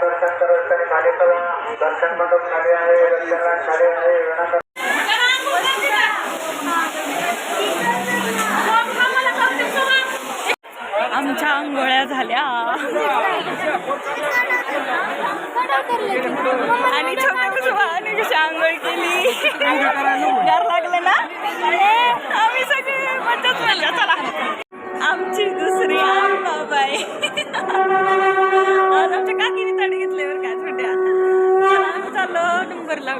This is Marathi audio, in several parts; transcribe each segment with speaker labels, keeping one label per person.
Speaker 1: दर्शन करताना खाली करा दर्शन मंडप खाली आहे खाली आहे
Speaker 2: आमच्या आंघोळ्या झाल्या. आणि छोट्या कुसुमाने कशी आंघोळ केली? लागले.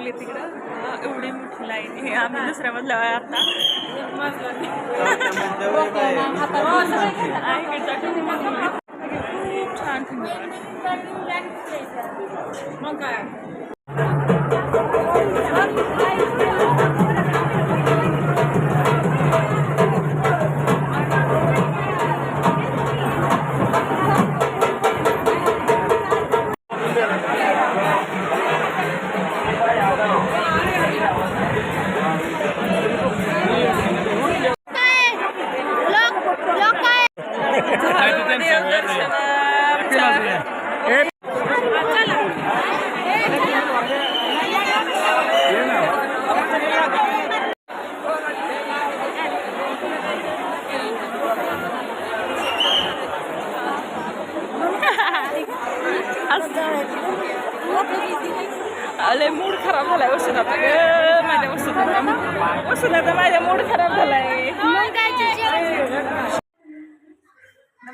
Speaker 2: लावले तिकडं एवढी मोठी लाईन हे आम्ही दुसऱ्या मजल्यावर आहे आता आहे. खूप छान. मग काय अरे मूड खराब झालाय वसुधाचा ग माझ्या वसुधाचा वसुधाचा माझ्या मूड खराब झालाय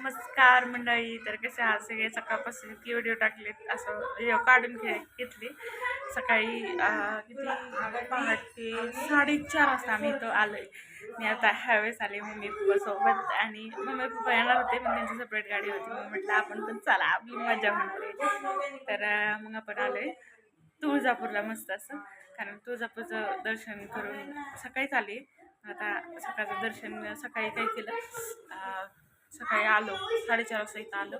Speaker 2: नमस्कार मंडळी. तर कसे आज सगळे? सकाळपासून इतके व्हिडिओ टाकलेत असं व्हिडिओ काढून घे घेतली. सकाळी किती? पहाटे साडेचार वाजता आम्ही इथं आहे मी आता ह्यावेळेस आले मम्मी पप्पासोबत आणि मम्मी पप्पा येणार होते. मग त्यांची सेपरेट गाडी होती. मग म्हटलं आपण पण चला आपली मजा म्हणते. तर मग आपण आलो आहे तुळजापूरला मस्त असं. कारण तुळजापूरचं दर्शन करून सकाळीच आले. आता सकाळचं दर्शन सकाळी काय केलं? सकाळी आलो साडेचार वाजता इथं आलो.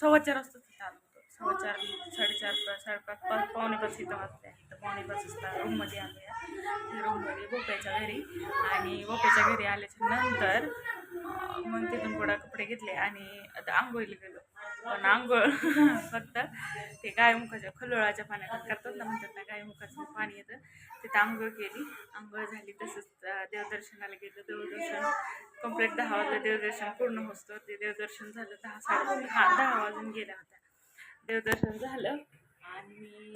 Speaker 2: सव्वा चार वाजता तिथं आलो होतो. सव्वा चार साडेचार साडेपाच पाच पावणे पाच इथं वाजले. तर पावणे पाच वाजता रूममध्ये आलो या रूममध्ये बोप्याच्या घरी आणि बोप्याच्या घरी आल्याच्यानंतर मग तिथून पुढं कपडे घेतले आणि आता आंघोळीला गेलो. पण आंघोळ फक्त ते गायमुखाच्या खलोळाच्या पाण्यात करतात ना म्हणतात ना गायमुखाचं पाणी येतं. तिथं आंघोळ केली. आंघोळ झाली तसंच देवदर्शनाला गेलं. देवदर्शन कंप्लीट दहा वाजता देवदर्शन पूर्ण होतं. ते देवदर्शन झालं दहा साडे दहा दहा वाजून गेल्या होत्या. देवदर्शन झालं आणि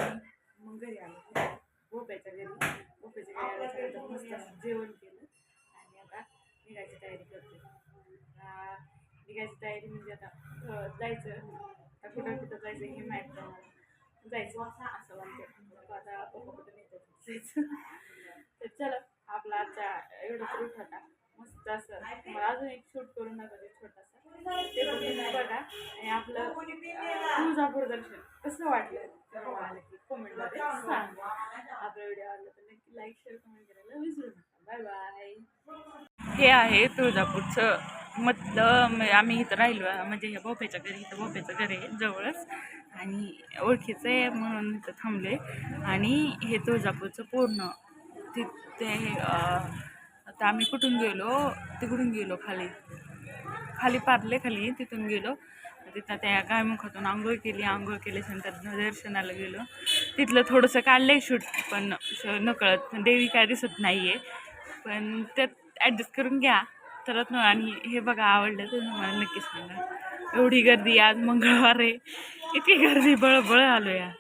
Speaker 2: मग घरी आलो. गोप्याच्या घरी गोप्याच्या घरी आल्याच्यानंतर मस्त जेवण केलं. आणि आता निघायची तयारी करते. निघायची तयारी म्हणजे आता जायचं. आता कुठं कुठं जायचं हे माहीत नाही. जायचं असं वाटतं आता पप्पा कुठं नाही जायचं. तर चला आपला आजचा एवढा रूट होता मस्त असं. मला अजून एक शूट करून दाखवते छोटासा. ते पण बघा. आणि आपलं तुळजापूर दर्शन. कसं वाटलं? मला नक्की कमेंटमध्ये सांगा. आपला व्हिडिओ आवडला तर नक्की लाईक शेअर कमेंट करायला विसरू नका. बाय बाय हे आहे तुळजापूरचं मधलं म्हणजे आम्ही इथं राहिलो म्हणजे हे बोप्याच्या घरी इथं बोप्याचं घर आहे जवळच. आणि ओळखीचं आहे म्हणून इथं थांबले आणि हे तुळजापूरचं पूर्ण. तिथे आता आम्ही कुठून गेलो? तिकडून गेलो खाली. खाली पारले खाली तिथून गेलो. तिथं त्या गायमुखातून आंघोळ केली. आंघोळ केल्याच्यानंतर दर्शनाला गेलो. तिथलं थोडंसं काढलं आहे शूट पण श- नकळत. पण देवी काय दिसत नाही आहे पण त्यात ॲडजस्ट करून घ्या. तरच न आणि हे बघा आवडलं तर मला नक्की सांगा एवढी गर्दी आज मंगळवार आहे. इतकी गर्दी बळबळ आलो या